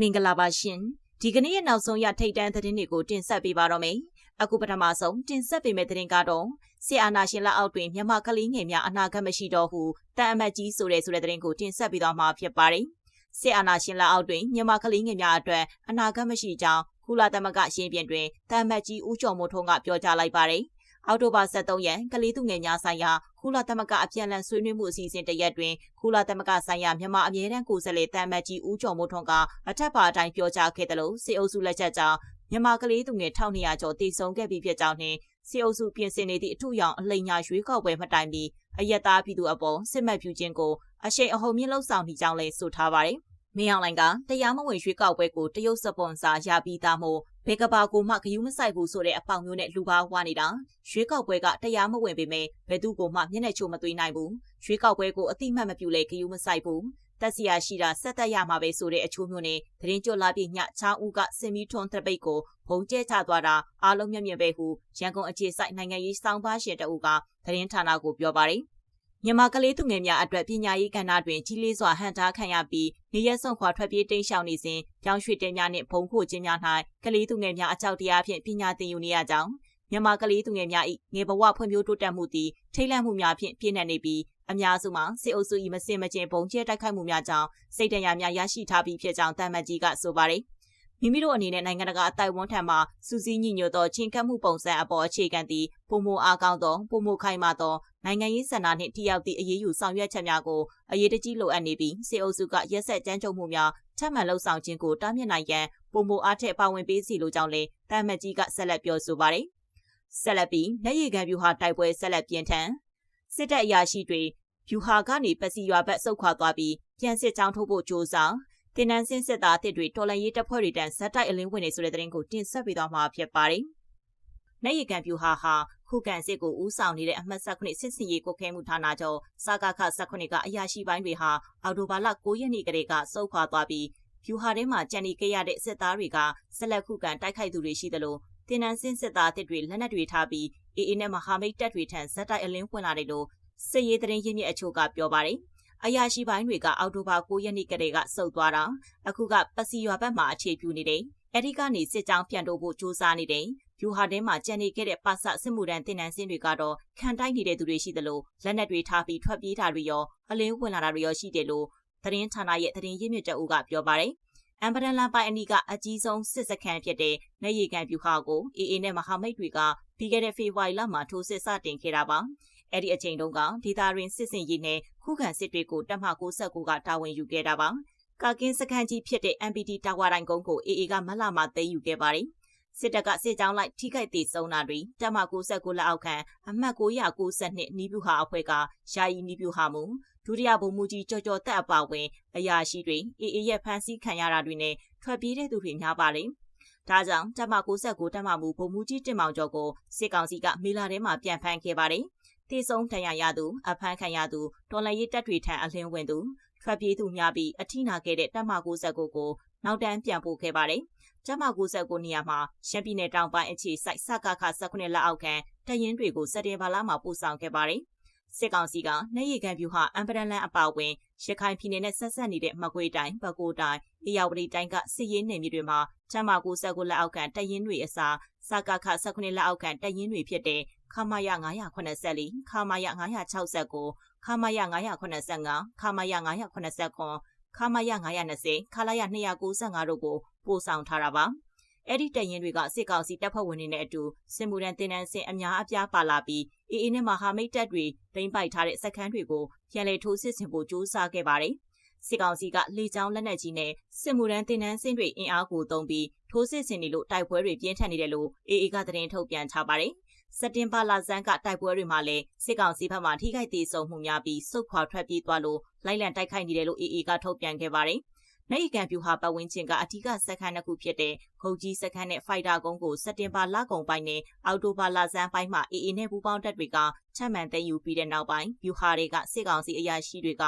မင်္ဂလာပါရှင်ဒီကနေ့ရဲ့နောက်ဆုံးရထိတ်တန့်သတင်းတွေကိုတင်ဆက်ပေးပါတော့မယ်အခုပထမဆုံးတင်ဆက်ပေးမယ့်သတင်းကတော့ဆီအာနာရှင်လက်အောက်တွင်မြန်မာကလေးငယ်များအနာဂတ်မရှိတော့ဟုတန်အမတ်ကြီးဆိုတဲ့ဆိုတဲ့သတင်းကိုတင်ဆက်ပေးသွားမှာဖြစ်ပါတယ်ဆီအာနာရှင်လက်အောက်တွင်မြန်မာကလေးငယ်များအတွက်အနာဂတ်မရှိကြောင်းကုလသမဂ္ဂရှင်းပြတွင်တန်အမတ်ကြီးဦးကျော်မိုးထွန်းကပြောကြားလိုက်ပါတယ် အောက်တိုဘာ23ရက် ကလေးသူငယ်များဆိုင်ရာ ကုလသမဂ္ဂအပြန်အလှန်ဆွေးနွေးမှုအစီအစဉ်တရက်တွင် ကုလသမဂ္ဂဆိုင်ရာမြန်မာအမြဲတမ်းကိုယ်စားလှယ်တမ်မတ်ကြီးဦးကျော်မိုးထွန်းကအထက်ပါအတိုင်းပြောကြားခဲ့တယ်လို့စေအုပ်စုလက်ချက်ကြောင့်မြန်မာကလေးသူငယ်1200ကျော်တည်ဆုံခဲ့ပြီးဖြစ်ကြောင်းနှင့်စေအုပ်စုပြင်ဆင်နေသည့်အထူးရောင်အလိမ်ညာရွေးကောက်ပွဲမှတိုင်ပြီးအယက်သားပြည်သူအပေါ်စစ်မှတ်ပြုခြင်းကိုအရှိန်အဟုန်မြင့်လှုပ်ဆောင်နေကြောင်းလည်းဆိုထားပါတယ်။မင်းအောင်လိုင်ကတရားမဝင်ရွေးကောက်ပွဲကိုတရုတ်စပွန်ဆာရပြီးသားမို့ ဘယ်ကဘာကိုမှဂယုမဆိုင်ဘူးဆိုတဲ့အပေါင်မျိုးနဲ့လူကားဝါနေတာရွေးကောက်ပွဲကတရားမဝင်ပေမဲ့ဘယ်သူကိုမှမျက်နှာချိုးမသွေးနိုင်ဘူးရွေးကောက်ပွဲကိုအတိမတ်မပြုလဲဂယုမဆိုင်ဘူးတက်စီယာရှိတာဆက်သက်ရမှာပဲဆိုတဲ့အချိုးမျိုးနဲ့သတင်းကြွလာပြညချောင်းဦးကစင်မီထွန်းတပိတ်ကိုဘုံကျဲချသွားတာအားလုံးမျက်မြင်ပဲဟုရန်ကုန်အခြေစိုက်နိုင်ငံရေးစောင်းပါရှင်တအူကသတင်းဌာနကိုပြောပါတယ် မြန်မာကလေးသူငယ်များအတွက်ပညာရေးကဏ္ဍတွင်ကြီးလေးစွာဟန်တာခံရပြီးနေရက်ဆုံးခွာထွက်ပြေးတိမ်းရှောင်နေစဉ်ပြောင်းရွှေ့တဲများနှင့်ဘုံခိုခြင်းများ၌ကလေးသူငယ်များအကြောက်တရားဖြင့်ပညာသင်ယူနေရကြောင်းမြန်မာကလေးသူငယ်များ၏ငယ်ဘဝဖွံ့ဖြိုးတိုးတက်မှုသည်ထိတ်လန့်မှုများဖြင့်ပြည့်နှက်နေပြီးအများစုမှာစစ်အုပ်စု၏မစင်မကျင်ပုံကျဲတိုက်ခိုက်မှုများကြောင့်စိတ်တရများရရှိထားပြီးဖြစ်ကြောင်းတမန်ကြီးကဆိုပါတယ် မိမိတို့အနေနဲ့နိုင်ငံတကာအတိုင်းဝန်ထမ်းမှစူးစီးညှိညွတ်သောချင်းကပ်မှုပုံစံအပေါ်အခြေခံသည့်ပုံမအားကောင်းသောပုံမခိုင်မာသောနိုင်ငံရေးစံနာနှင့်ထိရောက်သည့်အရေးယူဆောင်ရွက်ချက်များကိုအရေးတကြီးလိုအပ်နေပြီးစေအုပ်စုကရက်ဆက်ကြမ်းကြုတ်မှုများထပ်မံလှုပ်ဆောင်ခြင်းကိုတားမြစ်နိုင်ရန်ပုံမအားထက်ပါဝင်ပေးစီလိုကြောင်းလည်းတာမတ်ကြီးကဆက်လက်ပြောဆိုပါတယ်။ဆက်လက်ပြီးလက်ရည်ခံဗျူဟာတိုက်ပွဲဆက်လက်ပြင်းထန်စစ်တပ်အရာရှိတွေဗျူဟာကနေပစီရွာဘက်ဆုတ်ခွာသွားပြီးပြန်စစ်ကြောင်းထုတ်ဖို့ကြိုးစား တင်နန်းစင်းစစ်သားအသစ်တွေတော်လန်ရေးတပ်ဖွဲ့တွေတန်းဇက်တိုက်အလင်းဝင်နေဆိုတဲ့သတင်းကိုတင်ဆက်ပေးသွားမှာဖြစ်ပါတယ်။နိုင်ရကန်ပြူဟာဟာခုခံစစ်ကိုဦးဆောင်နေတဲ့အမှတ်၁9စစ်စီရေးကိုခဲမှုဌာနချုပ်စကာခ19ကအရာရှိပိုင်းတွေဟာအော်တိုဘာလ9ရက်နေ့ကလေးကစုပ်ခွာသွားပြီးဖြူဟာထဲမှာကြံနေခဲ့ရတဲ့စစ်သားတွေကဆက်လက်ခုခံတိုက်ခိုက်သူတွေရှိသလိုတင်နန်းစင်းစစ်သားအသစ်တွေလက်နက်တွေထားပြီးအေအေနဲ့မဟာမိတ်တပ်တွေထံဇက်တိုက်အလင်းဝင်လာတယ်လို့စစ်ရေးသတင်းရင်းမြစ်အချို့ကပြောပါတယ်။ အရာရှိပိုင်းတွေကအောက်တိုဘာ9ရက်နေ့ကတည်းကစုပ်သွားတာအခုကပစီရွာဘက်မှာအခြေပြုနေတယ်အဲ့ဒီကနေစစ်ကြောင်းပြန်တော့ဖို့ကြိုးစားနေတယ်ယူဟာထဲမှာကြံနေခဲ့တဲ့ပါဆစစ်မှုတန်းတင်နန်းစင်းတွေကတော့ခံတိုက်နေတဲ့သူတွေရှိသလိုလက်နက်တွေထားပြီးထွက်ပြေးတာတွေရောအလင်းဝင်လာတာတွေရောရှိတယ်လို့သတင်းဌာနရဲ့သတင်းရင်းမြစ်တအုပ်ကပြောပါတယ်အမ်ပဒန်လန်ပိုင်အနီကအကြီးဆုံးစစ်စခန်းဖြစ်တဲ့နေရီကန်ပြူဟာကိုအေအေနဲ့မဟာမိတ်တွေကပြီးခဲ့တဲ့ဖေဖော်ဝါရီလမှာထိုးစစ်စတင်ခဲ့တာပါ အဲ့ဒီအချိန်တုန်းကဒေတာရင်းစစ်စင်ရေးနဲ့ခုခံစစ်တွေကိုတပ်မ69ကတာဝန်ယူခဲ့တာပါ။ကာကင်းစခန်းကြီးဖြစ်တဲ့ MPT တာဝါတိုင်းကုန်းကို AA ကမလမှာသိမ်းယူခဲ့ပါတယ်။စစ်တပ်ကစစ်ကြောင်းလိုက်ထိခိုက်သေးဆုံးတာတွေတပ်မ69လက်အောက်ခံအမှတ်992နီးပြူဟာအဖွဲ့ကယာယီနီးပြူဟာမူဒုတိယဗိုလ်မှူးကြီးကြော်ကြော်တက်အပါဝင်အရာရှိတွေ AA ရဲ့ဖမ်းဆီးခံရတာတွေနဲ့ထွက်ပြေးတဲ့သူတွေများပါလေ။ဒါကြောင့်တပ်မ69တပ်မမှုဗိုလ်မှူးကြီးတင်မောင်ကျော်ကိုစစ်ကောင်စီကမေလာထဲမှာပြန်ဖမ်းခဲ့ပါတယ်။ တေဆုံးထဏ်ရရသူအဖမ်းခံရသူတော်လည်ရေးတပ်တွေထံအလင်းဝင်သူထွက်ပြေးသူများပြီးအထိနာခဲ့တဲ့တပ်မ69ကိုနောက်တန်းပြန်ပို့ခဲ့ပါတယ်။တပ်မ69နေရာမှာရှမ်းပြည်နယ်တောင်ပိုင်းအခြေစိုက်စကခ19လက်အောက်ခံတရင်တွေကိုစက်တင်ဘာလမှာပို့ဆောင်ခဲ့ပါတယ်။စစ်ကောင်စီကနှဲရီကန်ပြူဟာအမ်ပဒန်လန်အပါဝင်ရခိုင်ပြည်နယ်နဲ့ဆက်ဆက်နေတဲ့မကွေးတိုင်း၊ပဲခူးတိုင်း၊အေရဝတီတိုင်းကစစ်ရေးနယ်မြေတွေမှာချမ်းမာ69လက်အောက်ခံတရင်တွေအစားစကခ19လက်အောက်ခံတရင်တွေဖြစ်တဲ့ ခမာယ984ခမာယ969ခမာယ985ခမာယ989ခမာယ920ခလာယ295တို့ကိုပို့ဆောင်ထားတာပါအဲ့ဒီတရင်တွေကစစ်ကောင်စီတပ်ဖွဲ့ဝင်တွေနဲ့အတူစစ်မှုထမ်းတင်နန်းစင်အများအပြားပါလာပြီးအေအေနဲ့မဟာမိတ်တပ်တွေတိမ့်ပိုက်ထားတဲ့စခန်းတွေကိုပြန်လည်ထိုးစစ်ဆင်ဖို့ကြိုးစားခဲ့ပါတယ်စစ်ကောင်စီကလေကြောင်းလက်နက်ကြီးနဲ့စစ်မှုထမ်းတင်နန်းစင်တွေအင်အားကိုသုံးပြီးထိုးစစ်ဆင်နေလို့တိုက်ပွဲတွေပြင်းထန်နေတယ်လို့အေအေကသတင်းထုတ်ပြန်ထားပါတယ် စက်တင်ဘာလဆန်းကတိုက်ပွဲတွေမှာလည်းစစ်ကောင်စီဘက်မှထိခိုက်သေးဆုံးမှုများပြီးစုခွာထွက်ပြေးသွားလို့လိုက်လံတိုက်ခိုက်နေတယ်လို့ AA ကထုတ်ပြန်ခဲ့ပါတယ်။နိုင်ကန်ပြူဟာပတ်ဝန်းကျင်ကအထူးစက်ခန်းတစ်ခုဖြစ်တဲ့ခုတ်ကြီးစက်ခန်းနဲ့ဖိုက်တာကုန်းကိုစက်တင်ဘာလကုန်ပိုင်းနဲ့အောက်တိုဘာလဆန်းပိုင်းမှာ AA နဲ့ပူးပေါင်းတပ်တွေကချမှန်သိမ်းယူပြီးတဲ့နောက်ပိုင်းပြူဟာတွေကစစ်ကောင်စီအရာရှိတွေက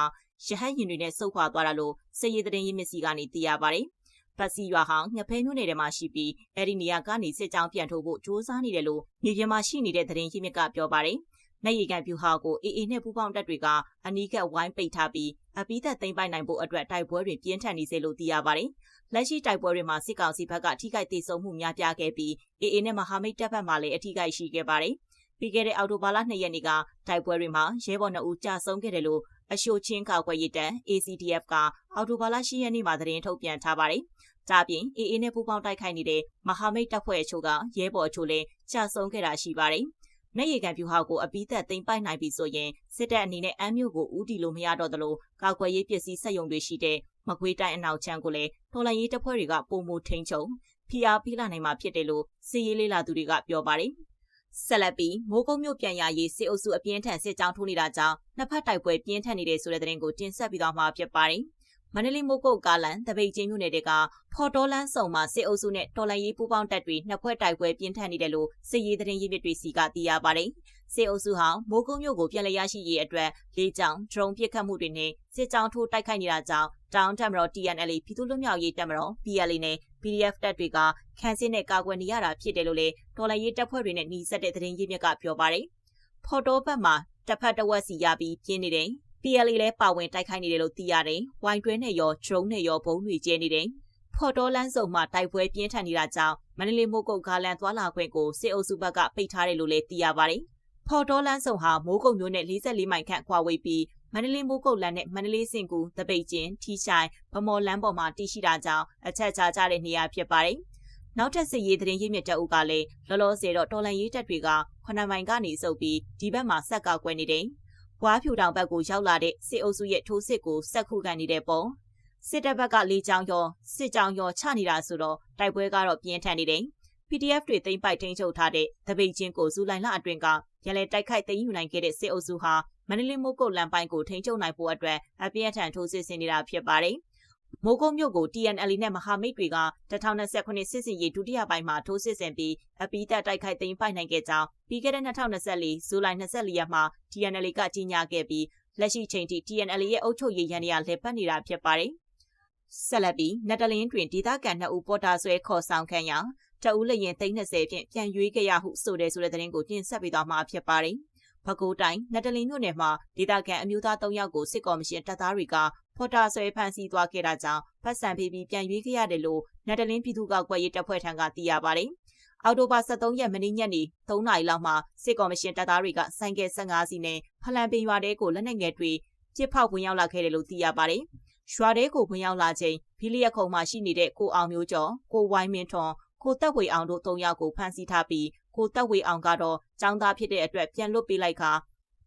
ရဟတ်ရင်တွေနဲ့စုခွာသွားတာလို့စစ်ရေးသတင်းရင်းမြစ်စီကနေသိရပါတယ်။ ပတ်စီရွာဟောင်းငဖဲမြို့နယ်ထဲမှာရှိပြီးအဲ့ဒီနေရာကနေစစ်ကြောင်းပြန်ထုတ်ဖို့စ조사နေတယ်လို့မြေပြင်မှာရှိနေတဲ့သတင်းရင်းမြစ်ကပြောပါတယ်နေရီကန်ပြူဟာကိုအေအေနဲ့ပူပေါင်းတပ်တွေကအနီးကပ်ဝိုင်းပိတ်ထားပြီးအပိသက်သိမ်းပိုက်နိုင်ဖို့အတွက်တိုက်ပွဲတွေပြင်းထန်နေစေလို့သိရပါတယ်။လက်ရှိတိုက်ပွဲတွေမှာစစ်ကောင်စီဘက်ကထိခိုက်ဒေဆုံးမှုများပြားခဲ့ပြီးအေအေနဲ့မဟာမိတ်တပ်ဖက်မှလည်းအထိခိုက်ရှိခဲ့ပါတယ်။ပြီးခဲ့တဲ့အောက်တိုဘာလ2ရက်နေ့ကတိုက်ပွဲတွေမှာရဲဘော်2ဦးကြာဆုံးခဲ့တယ်လို့ အရှိုချင်းကာကွယ်ရေးတန်း ACDF ကအောက်တိုဘာလ10ရက်နေ့မှာသတင်းထုတ်ပြန်ထားပါတယ်။ဒါပြင် AA နဲ့ပူးပေါင်းတိုက်ခိုက်နေတဲ့မဟာမိတ်တပ်ဖွဲ့အချို့ကရဲဘော်အချို့လည်းကြာဆုံးခဲ့တာရှိပါတယ်။နေရီကန်ပြူဟာကိုအပိသက်သိမ်းပိုက်နိုင်ပြီဆိုရင်စစ်တပ်အနေနဲ့အမ်းမြို့ကိုဦးတီလို့မရတော့သလိုကာကွယ်ရေးပစ္စည်းစက်ရုံတွေရှိတဲ့မကွေးတိုင်းအနောက်ချမ်းကိုလည်းတော်လှန်ရေးတပ်ဖွဲ့တွေကပုံမထိန်ချုံဖိအားပေးလာနိုင်မှာဖြစ်တယ်လို့စီရေးလေးလာသူတွေကပြောပါတယ်။ ဆက်လက်ပြီးမိုးကုတ်မြို့ပြန်ရရေးစစ်အုပ်စုအပြင်းထန်စစ်ကြောင်းထိုးနေတာကြောင့်နှစ်ဖက်တိုက်ပွဲပြင်းထန်နေတဲ့ဆိုတဲ့သတင်းကိုတင်ဆက်ပြီးတော့မှာဖြစ်ပါတယ်။မန္တလေးမိုးကုတ်ကားလန်တပိတ်ချင်းမြို့နယ်တွေကဖော်တော်လန်းဆောင်မှာစစ်အုပ်စုနဲ့တော်လန်ရေးပူးပေါင်းတပ်တွေနှစ်ဖွဲ့တိုက်ပွဲပြင်းထန်နေတယ်လို့စစ်ရေးသတင်းရင်းမြစ်တွေစီကသိရပါတယ်။စစ်အုပ်စုဟာမိုးကုတ်မြို့ကိုပြန်လည်ရရှိရေးအတွက်လေးကြောင်ဒရုန်းပစ်ခတ်မှုတွေနဲ့စစ်ကြောင်းထိုးတိုက်ခိုက်နေတာကြောင့်တောင်တက်မတော် TNL ပြည်သူ့လွတ်မြောက်ရေးတပ်မတော် PLA နဲ့ PDF တပ်တွေကခန်းစစ်နဲ့ကာကွယ်နေရတာဖြစ်တယ်လို့လည်းတော်လိုင်းရေးတပ်ဖွဲ့တွေနဲ့နှီးစပ်တဲ့သတင်းရင်းမြစ်ကပြောပါတယ်။ဖော်တော်ဘက်မှာတပ်ဖက်တဝက်စီရပြီးပြင်းနေတယ် PLA လည်းပါဝင်တိုက်ခိုက်နေတယ်လို့သိရတယ်။ဝိုင်းတွဲနဲ့ရော drone နဲ့ရောဘုံတွေကျဲနေတယ်။ဖော်တော်လန်းစုံမှာတိုက်ပွဲပြင်းထန်နေတာကြောင့်မန္တလေးမိုးကုတ်ကားလန်သွားလာခွင့်ကိုစစ်အုပ်စုဘက်ကပိတ်ထားတယ်လို့လည်းသိရပါတယ်။ဖော်တော်လန်းစုံဟာမိုးကုတ်မြို့နဲ့44မိုင်ခန့်ခွာဝေးပြီးမန္တလေးမိုးကုတ်လန်နဲ့မန္တလေးစင်ကူတပိတ်ကျင်းထီချိုင်ဗမော်လမ်းပေါ်မှာတည်ရှိတာကြောင့်အချက်ချာကြတဲ့နေရာဖြစ်ပါတယ်။နောက်ထပ်စစ်ရေးသတင်းရင်းမြစ်တအုပ်ကလည်းလောလောဆယ်တော့တော်လန်ရေးတပ်တွေကခဏမိုင်ကနေစုပ်ပြီးဒီဘက်မှာဆက်ကောက်ကွယ်နေတယ်။ဘွားဖြူတောင်ဘက်ကိုရောက်လာတဲ့စစ်အုပ်စုရဲ့ထိုးစစ်ကိုစက်ခုခံနေတဲ့ပုံစစ်တပ်ဘက်ကလေးချောင်းရောစစ်ကြောင်းရောချနေတာဆိုတော့တိုက်ပွဲကတော့ပြင်းထန်နေတယ်။ PDF တွေသိမ်းပိုက်ထိန်းချုပ်ထားတဲ့တပိတ်ချင်းကိုဇူလိုင်လအတွင်းကရန်လဲတိုက်ခိုက်သိမ်းယူနိုင်ခဲ့တဲ့စစ်အုပ်စုဟာ မန္တလေးမိုးကုတ်လမ်းပိုင်းကိုထိန်းချုပ်နိုင်ဖို့အတွက်အပြင်းထန်ထိုးစစ်ဆင်နေတာဖြစ်ပါတယ်။မိုးကုတ်မြို့ကို TNL နဲ့မဟာမိတ်တွေက2029စစ်စင်ရေးဒုတိယပိုင်းမှာထိုးစစ်ဆင်ပြီးအပိသက်တိုက်ခိုက်သိမ်းပိုက်နိုင်ခဲ့ကြောင်းပြီးခဲ့တဲ့2024ဇူလိုင်24ရက်မှာ TNL ကကြေညာခဲ့ပြီးလက်ရှိချိန်ထိ TNL ရဲ့အုပ်ချုပ်ရေးရန်ရလဲပတ်နေတာဖြစ်ပါတယ်။ဆက်လက်ပြီးနက်တလင်းတွင်ဒေသခံ2ဦးပေါ်တာဆွဲခေါ်ဆောင်ခံရာတအူးလရင်30ဖြင့်ပြန်ရွေးခဲ့ရဟုဆိုတဲ့ဆိုတဲ့သတင်းကိုတင်ဆက်ပေးသွားမှာဖြစ်ပါတယ်။ ပဲခူးတိုင်းနတလင်းမြို့နယ်မှာဒေသခံအမျိုးသား၃ယောက်ကိုစစ်ကော်မရှင်တပ်သားတွေကဖော်တာဆွဲဖမ်းဆီးသွားခဲ့တာကြောင့်ဖက်ဆန်ဖေးပြီးပြန်ရွေးခဲ့ရတယ်လို့နတလင်းပြည်သူ့ကောက်ွယ်ရေးတပ်ဖွဲ့ထံကသိရပါတယ်။အော်တိုဘာ23ရက်မနေ့ညနေ3နာရီလောက်မှာစစ်ကော်မရှင်တပ်သားတွေကဆိုင်ကယ်15စီးနဲ့ဖလန်ပင်ရွာတဲကိုလက်နက်ငယ်တွေပြစ်ဖောက်ဝင်ရောက်လာခဲ့တယ်လို့သိရပါတယ်။ရွာတဲကိုဝင်ရောက်လာချိန်ဖီလီယက်ခုံမှာရှိနေတဲ့ကိုအောင်မျိုးကျော်ကိုဝိုင်းမင်းထွန်းကိုတက်ဝေအောင်တို့၃ယောက်ကိုဖမ်းဆီးထားပြီး ကိုတက်ဝေအောင်ကတော့ចောင်းသားဖြစ်တဲ့အတွက်ပြန်လွတ်ပေးလိုက်ခါ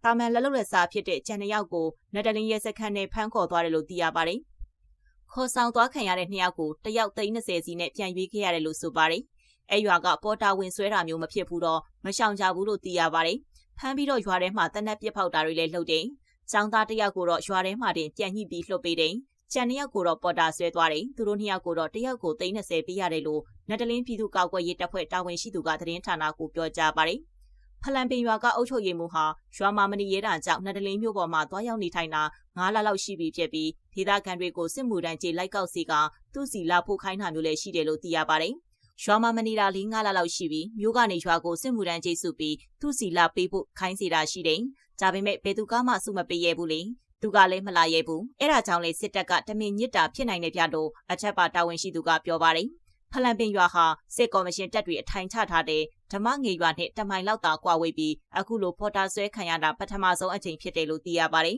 တာမန်လက်လုံလက်စားဖြစ်တဲ့ကျန်နှစ်ယောက်ကိုနက်တလင်းရဲစခန်းနဲ့ဖမ်းခေါ်သွားတယ်လို့သိရပါတယ်။ခေါ်ဆောင်သွားခံရတဲ့နှစ်ယောက်ကိုတယောက်30စီနဲ့ပြန်ရွေးခဲ့ရတယ်လို့ဆိုပါတယ်။အဲရွာကပေါ်တာဝင်ဆွဲတာမျိုးမဖြစ်ဘူးတော့မရှောင်ကြဘူးလို့သိရပါတယ်။ဖမ်းပြီးတော့ရွာထဲမှာတနက်ပြစ်ဖောက်တာတွေလည်းလုပ်တယ်။ចောင်းသားတယောက်ကိုတော့ရွာထဲမှာတင်ပြန်ညှိပြီးလှုပ်ပေးတယ်။ ကျန်နှစ်ယောက်ကိုတော့ပေါ်တာဆွဲသွားတယ်။သူတို့နှစ်ယောက်ကိုတော့တယောက်ကို30ပေးရတယ်လို့နက်တလင်းပြည်သူ့ကောက်ွယ်ရေးတပ်ဖွဲ့တာဝန်ရှိသူကသတင်းဌာနကိုပြောကြားပါတယ်။ဖလန်ပင်ရွာကအုပ်ချုပ်ရေးမှူးဟာရွာမှာမနေရတာကြောင့်နက်တလင်းမြို့ပေါ်မှာသွားရောက်နေထိုင်တာ9လလောက်ရှိပြီဖြစ်ပြီးဒေသခံတွေကိုစစ်မှုတန်းကြေလိုက်ကောက်စီကသူ့စီလာဖို့ခိုင်းတာမျိုးလည်းရှိတယ်လို့သိရပါတယ်။ရွာမှာမနေတာလေး9လလောက်ရှိပြီးမြို့ကနေရွာကိုစစ်မှုတန်းကြေစုပြီးသူ့စီလာပေးဖို့ခိုင်းစီတာရှိတယ်။ဒါပေမဲ့ဘယ်သူကမှစုမပေးရဘူးလေ။ သူကလည်းမလာရဲဘူး။အဲ့ဒါကြောင့်လေစစ်တပ်ကတမင်ညစ်တာဖြစ်နိုင်တဲ့ပြတော့အချက်ပါတာဝန်ရှိသူကပြောပါတယ်။ဖလန်ပင်ရွာဟာစစ်ကော်မရှင်တပ်တွေအထိုင်ချထားတဲ့ဓမ္မငေရွာနဲ့တမိုင်လောက်သာကွာဝေးပြီးအခုလိုဖော်တာဆွဲခံရတာပထမဆုံးအကြိမ်ဖြစ်တယ်လို့သိရပါတယ်